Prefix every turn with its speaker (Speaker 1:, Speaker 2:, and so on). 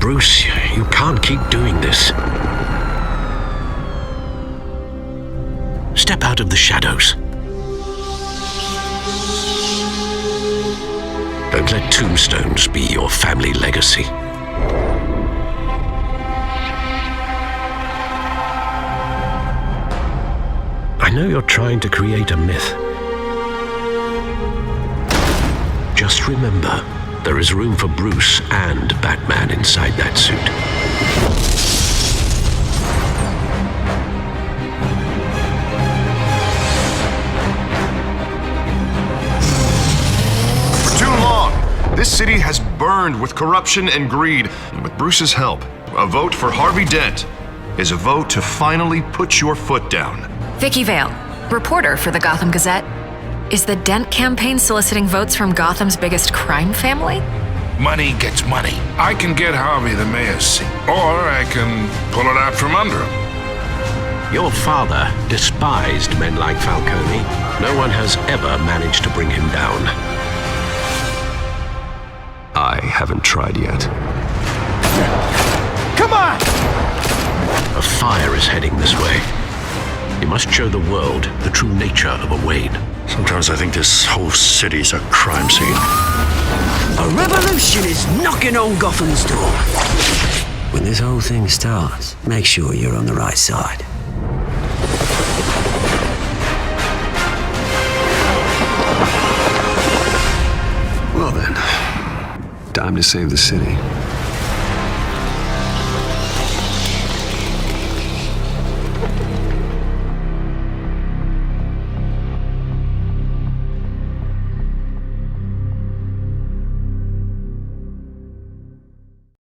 Speaker 1: Bruce, you can't keep doing this. Step out of the shadows. Don't let tombstones be your family legacy. I know you're trying to create a myth. Just remember, there is room for Bruce and Batman inside that suit.
Speaker 2: For too long, this city has burned with corruption and greed. And with Bruce's help, a vote for Harvey Dent is a vote to finally put your foot down.
Speaker 3: Vicky Vale, reporter for the Gotham Gazette. Is the Dent campaign soliciting votes from Gotham's biggest crime family?
Speaker 4: Money gets money. I can get Harvey the mayor's seat, or I can pull it out from under him.
Speaker 1: Your father despised men like Falcone. No one has ever managed to bring him down.
Speaker 2: I haven't tried yet.
Speaker 5: Come on!
Speaker 1: A fire is heading this way. You must show the world the true nature of a Wayne.
Speaker 6: Sometimes I think this whole city's a crime scene.
Speaker 7: A revolution is knocking on Gotham's door. When this whole thing starts, make sure you're on the right side.
Speaker 2: Well then, time to save the city.